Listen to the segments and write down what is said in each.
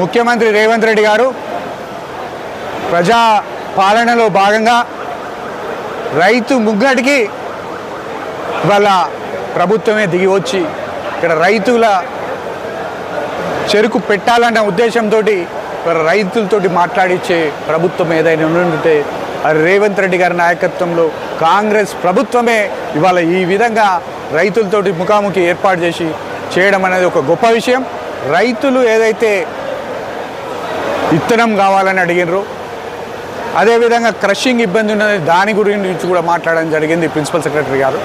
ముఖ్యమంత్రి రేవంత్ రెడ్డి గారు ప్రజా పాలనలో భాగంగా రైతు ముగ్గటికి వాళ్ళ ప్రభుత్వమే దిగి వచ్చి ఇక్కడ రైతుల చెరుకు పెట్టాలన్న ఉద్దేశంతో రైతులతోటి మాట్లాడించే ప్రభుత్వం ఏదైనా ఉంటే రేవంత్ రెడ్డి గారి నాయకత్వంలో కాంగ్రెస్ ప్రభుత్వమే ఇవాళ ఈ విధంగా రైతులతోటి ముఖాముఖి ఏర్పాటు చేసి చేయడం అనేది ఒక గొప్ప విషయం. రైతులు ఏదైతే విత్తనం కావాలని అడిగినారో అదేవిధంగా క్రషింగ్ ఇబ్బంది ఉన్నది దాని గురించి కూడా మాట్లాడడం జరిగింది ప్రిన్సిపల్ సెక్రటరీ గారు.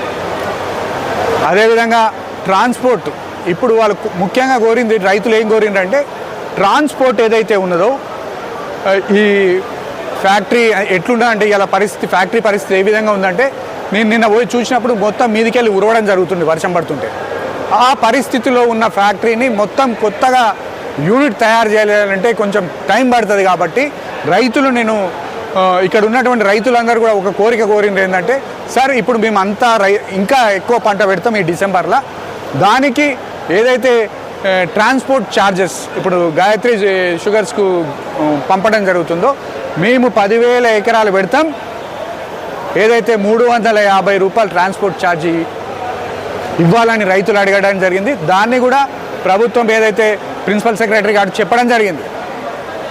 అదేవిధంగా ట్రాన్స్పోర్ట్ ఇప్పుడు వాళ్ళు ముఖ్యంగా కోరింది రైతులు ఏం కోరిండ్రంటే ట్రాన్స్పోర్ట్ ఏదైతే ఉన్నదో ఈ ఫ్యాక్టరీ ఎట్లుందా అంటే ఇలా పరిస్థితి ఫ్యాక్టరీ పరిస్థితి ఏ విధంగా ఉందంటే నేను నిన్న పోయి చూసినప్పుడు మొత్తం మీదికెళ్ళి ఉరవడం జరుగుతుంది వర్షం పడుతుంటే. ఆ పరిస్థితిలో ఉన్న ఫ్యాక్టరీని మొత్తం కొత్తగా యూనిట్ తయారు చేయాలంటే కొంచెం టైం పడుతుంది కాబట్టి రైతులు నేను ఇక్కడ ఉన్నటువంటి రైతులందరూ కూడా ఒక కోరిక కోరింది ఏంటంటే సార్ ఇప్పుడు మేము అంతా రై ఇంకా ఎక్కువ పంట పెడతాం ఈ డిసెంబర్లో. దానికి ఏదైతే ట్రాన్స్పోర్ట్ ఛార్జెస్ ఇప్పుడు గాయత్రి షుగర్స్కు పంపడం జరుగుతుందో మేము పదివేల ఎకరాలు పెడతాం. ఏదైతే మూడు వందల యాభై రూపాయలు ట్రాన్స్పోర్ట్ ఛార్జీ ఇవ్వాలని రైతులు అడగడం జరిగింది. దాన్ని కూడా ప్రభుత్వం ఏదైతే ప్రిన్సిపల్ సెక్రటరీ గారు చెప్పడం జరిగింది.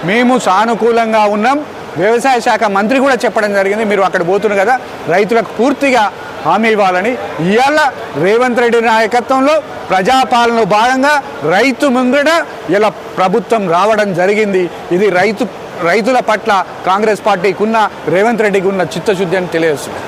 మేము సానుకూలంగా ఉన్నాం. వ్యవసాయ శాఖ మంత్రి కూడా చెప్పడం జరిగింది. మీరు అక్కడ పోతున్నారు కదా రైతులకు పూర్తిగా హామీ ఇవ్వాలని. ఇవాళ రేవంత్ రెడ్డి నాయకత్వంలో ప్రజాపాలనలో భాగంగా రైతు ముందట ఇలా ప్రభుత్వం రావడం జరిగింది. ఇది రైతు రైతుల పట్ల కాంగ్రెస్ పార్టీకి ఉన్న రేవంత్ రెడ్డికి ఉన్న చిత్తశుద్ధి అని తెలియజేస్తుంది